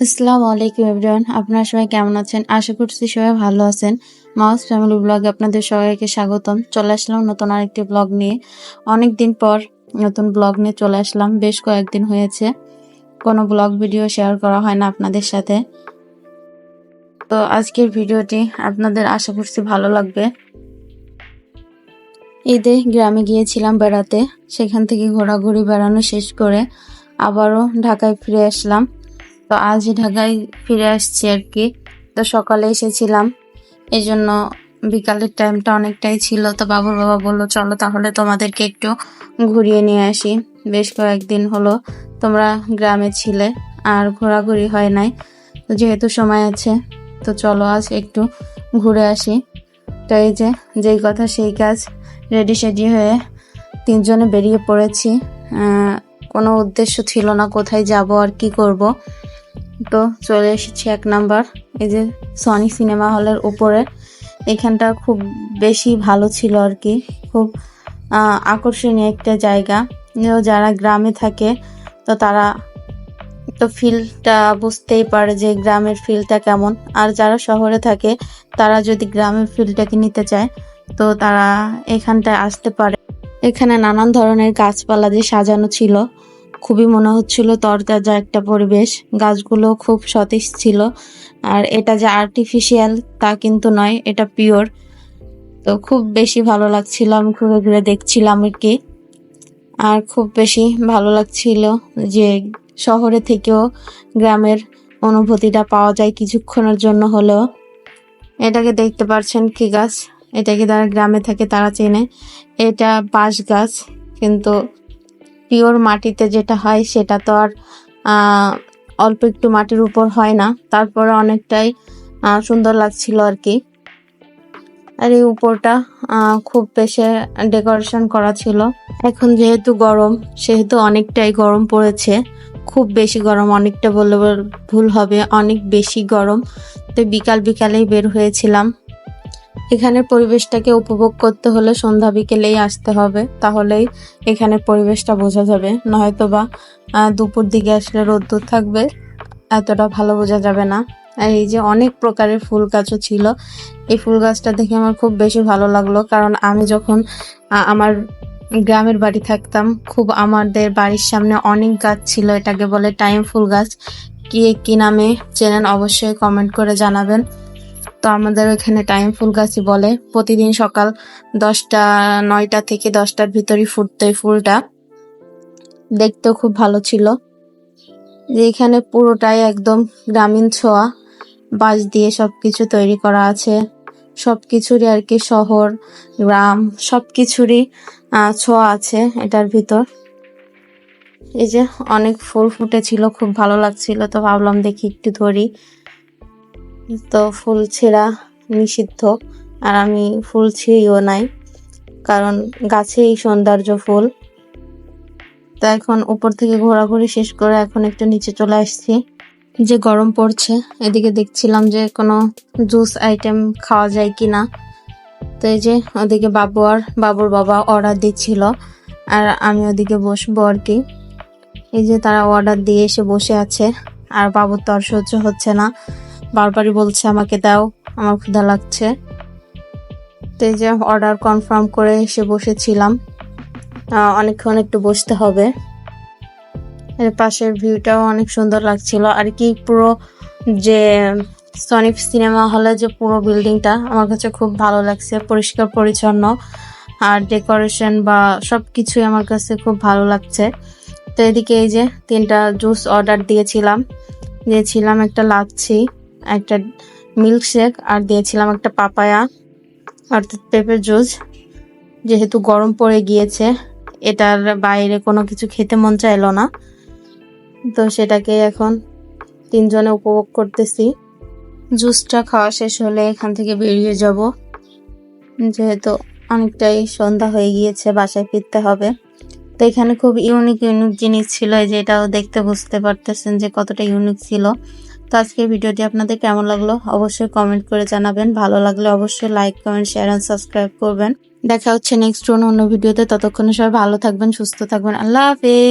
আসসালামু আলাইকুম এভরিওয়ান। আপনারা সবাই কেমন আছেন? আশা করছি সবাই ভালো আছেন। মাউস ফ্যামিলি ব্লগে আপনাদের সবাইকে স্বাগতম। চলে আসলাম নতুন আরেকটি ব্লগ নিয়ে। অনেক দিন পর নতুন ব্লগ নিয়ে চলে আসলাম। বেশ কয়েকদিন হয়েছে। কোনো ব্লগ ভিডিও শেয়ার করা হয় না আপনাদের সাথে। তো আজকের ভিডিওটি আপনাদের আশা করছি ভালো লাগবে। ঈদে গ্রামে গিয়েছিলাম বেড়াতে। সেখান থেকে ঘোরাঘুরি বেড়ানো শেষ করে আবারও ঢাকায় ফিরে আসলাম। তো আজ ঢাকায় ফিরে আসছি আর কি। তো সকালে এসেছিলাম। এই জন্য বিকালের টাইমটা অনেকটাই ছিল। তো বাবুর বাবা বলল, চলো তাহলে তোমাদেরকে একটু ঘুরিয়ে নিয়ে আসি। বেশ কয়েকদিন হলো তোমরা গ্রামে ছিলে, আর ঘোরাঘুরি হয় নাই। তো যেহেতু সময় আছে, তো চলো আজ একটু ঘুরে আসি। তো এই যে, যেই কথা সেই কাজ রেডি সেডি হয়ে তিনজনে বেরিয়ে পড়েছি। কোনো উদ্দেশ্য ছিল না কোথায় যাব আর কি করব। তো চলে এসেছি এক নাম্বার, এই যে সনি সিনেমা হলের উপরে। এখানটা খুব বেশি ভালো ছিল আর কি, খুব আকর্ষণীয় একটা জায়গা। যারা গ্রামে থাকে, তো তারা তো ফিলটা বুঝতেই পারে যে গ্রামের ফিলটা কেমন। আর যারা শহরে থাকে, তারা যদি গ্রামের ফিলটাকে নিতে চায়, তো তারা এখানটায় আসতে পারে। এখানে নানান ধরনের গাছপালা দিয়ে সাজানো ছিল। খুবই মনে হচ্ছিল তরতাজা একটা পরিবেশ। গাছগুলো খুব সতেজ ছিল। আর এটা যে আর্টিফিশিয়াল তা কিন্তু নয়, এটা পিওর তো খুব বেশি ভালো লাগছিল, আমি ঘুরে ঘুরে দেখছিলাম আর কি। আর খুব বেশি ভালো লাগছিল যে শহরে থেকেও গ্রামের অনুভূতিটা পাওয়া যায় কিছুক্ষণের জন্য হলেও। এটাকে দেখতে পারছেন কি গাছ? এটাকে যারা গ্রামে থাকে তারা চেনে। এটা বাঁশ গাছ, কিন্তু পিওর মাটিতে যেটা হয় সেটা তো আর অল্প একটু মাটির উপর হয় না। তারপরে অনেকটাই সুন্দর লাগছিল আর কি। আর এই উপরটা খুব বেশি ডেকোরেশন করা ছিল। এখন যেহেতু গরম, সেহেতু অনেকটাই গরম পড়েছে। খুব বেশি গরম, অনেকটা বললে বল- ভুল হবে, অনেক বেশি গরম। তো বিকাল বিকালেই বের হয়েছিলাম। এখানের পরিবেশটাকে উপভোগ করতে হলে সন্ধ্যা বিকেলেই আসতে হবে, তাহলেই এখানে পরিবেশটা বোঝা যাবে। নয়তো বা দুপুর দিকে আসলে রোদ্দুর থাকবে, এতটা ভালো বোঝা যাবে না। আর এই যে অনেক প্রকারের ফুল গাছও ছিল, এই ফুল গাছটা দেখে আমার খুব বেশি ভালো লাগল, কারণ আমি যখন আমার গ্রামের বাড়ি থাকতাম, খুব আমাদের বাড়ির সামনে অনেক গাছ ছিল, এটাকে বলে টাইম ফুল গাছ। কি কি নামে চেনেন অবশ্যই কমেন্ট করে জানাবেন। তো আমাদের এখানে টাইম ফুল গাছই বলে। প্রতিদিন সকাল দশটা, নয়টা থেকে দশটার ভিতরই ফুটতো ফুলটা। দেখতেও খুব ভালো ছিল। যে এখানে পুরোটাই একদম গ্রামীণ ছোঁয়া। বাঁশ দিয়ে সবকিছু তৈরি করা আছে। সব কিছুরই আর কি শহর, গ্রাম সব কিছুরই ছোঁয়া আছে এটার ভিতর। এই যে অনেক ফুল ফুটেছিল, খুব ভালো লাগছিল, তো ভাবলাম দেখি একটু ধরি। তো ফুল ছেঁড়া নিষিদ্ধ, আর আমি ফুল ছিঁড়িও নাই, কারণ গাছেই সৌন্দর্য ফুল। তো এখন উপর থেকে ঘোরাঘুরি শেষ করে এখন একটু নিচে চলে আসছি। যে গরম পড়ছে, এদিকে দেখছিলাম যে কোনো জুস আইটেম খাওয়া যায় কি না তো এই যে ওদিকে বাবু আর বাবুর বাবা অর্ডার দিচ্ছিল, আর আমি ওদিকে বসবো আর কি। এই যে তারা অর্ডার দিয়ে এসে বসে আছে, আর বাবুর তো আর সহ্য হচ্ছে না। বারবারই বলছে আমাকে দাও, আমার ক্ষুধা লাগছে। তো এই যে অর্ডার কনফার্ম করে এসে বসেছিলাম। অনেকক্ষণ একটু বসতে হবে। এর পাশের ভিউটাও অনেক সুন্দর লাগছিল। আর কি পুরো যে সনিফ সিনেমা হলে যে পুরো বিল্ডিংটা আমার কাছে খুব ভালো লাগছে, পরিষ্কার, পরিচ্ছন্ন। আর ডেকোরেশন বা সব কিছুই আমার কাছে খুব ভালো লাগছে। তো এদিকে এই যে তিনটা জুস অর্ডার দিয়েছিলাম। দিয়েছিলাম একটা লাচ্ছি। একটা মিল্কশেক আর দিয়েছিলাম একটা পাপায়া অর্থাৎ পেঁপের জুস যেহেতু গরম পড়ে গিয়েছে, এটার বাইরে কোনো কিছু খেতে মন চাইলো না। তো সেটাকে এখন তিনজনে উপভোগ করতেছি। জুসটা খাওয়া শেষ হলে এখান থেকে বেরিয়ে যাব। যেহেতু অনেকটাই সন্ধ্যা হয়ে গিয়েছে, বাসায় ফিরতে হবে। তো এখানে খুব ইউনিক ইউনিক জিনিস ছিল যে এটাও দেখতে বুঝতে পারতেছেন যে কতটা ইউনিক ছিল। তো আজকের ভিডিওটি আপনাদের কেমন লাগল অবশ্যই কমেন্ট করে জানাবেন। ভালো লাগলে অবশ্যই like comment share and subscribe করবেন। দেখা হচ্ছে নেক্সট অন্য ভিডিওতে। ততক্ষণে সবাই ভালো থাকবেন, সুস্থ থাকবেন। আল্লাহ হাফেজ।